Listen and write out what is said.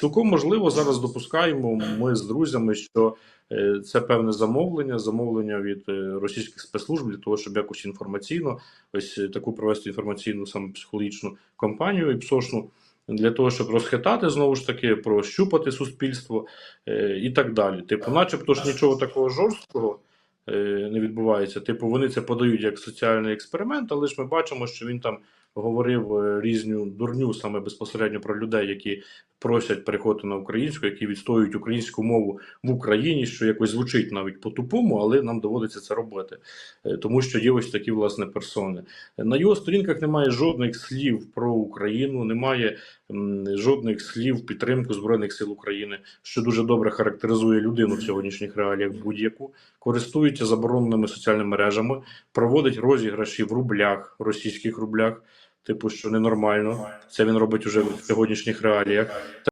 Цілком можливо, зараз допускаємо ми з друзями, що е, це певне замовлення, замовлення від е, російських спецслужб для того, щоб якось інформаційно ось е, таку провести інформаційну саме психологічну кампанію і псошну. Для того, щоб розхитати знову ж таки, прощупати суспільство і так далі. Типу, начебто ж нічого такого жорсткого не відбувається. Типу, вони це подають як соціальний експеримент, але ж ми бачимо, що він там говорив різню дурню саме безпосередньо про людей, які просять переходити на українську, які відстоюють українську мову в Україні, що якось звучить навіть по-тупому, але нам доводиться це робити, Е, тому що є ось такі власне персони. На його сторінках немає жодних слів про Україну, немає жодних слів підтримку Збройних сил України, що дуже добре характеризує людину в сьогоднішніх реаліях будь-яку, користується забороненими соціальними мережами, проводить розіграші в рублях, російських рублях. Типу, що ненормально, це він робить уже в сьогоднішніх реаліях.